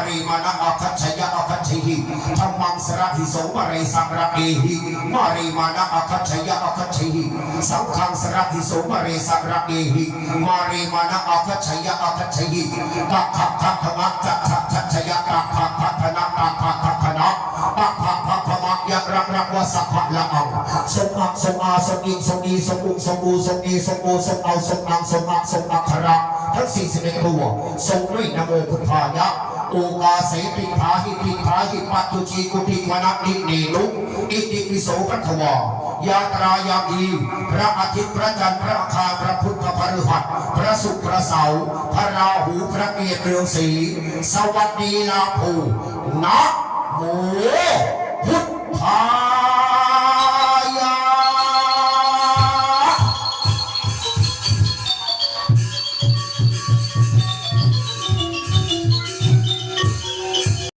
ารีมานะอคัจฉยะอคัจฉิหิธรรมังสระหิโสมารีสังระเอหิมารีมานะอคัจฉยะอคัจฉิหิสังฆังสระหิโสมารีสังระเอหิมารีมานะอคัจฉยะอคัจฉิหิตักขะทัพพมักจักขะทัจฉยะตักขะทัพพนะตักขะทัพพนะตักขะทัพพมักยักรักรักวะสัพพะละเอาสมอักสมอาสมอิงสมอีสมอุสมอูสมอีสมโอสมเอาสมอังสมอักสมอัคระทั้งสี่สิบเอ็ดตัวทรงด้วยนโมพุทธายะ โอกาเสติภาหิติภาหิปัตตุจีกุติวนานิเนลุอิติปิโสปัทวายาตรายามีพระอาทิตย์พระจันทร์พระอังคารพระพุทธพฤหัสพระศุกร์พระเสาร์พระราหูพระเกศเรืองศรีสวัสดีลาภูนะโม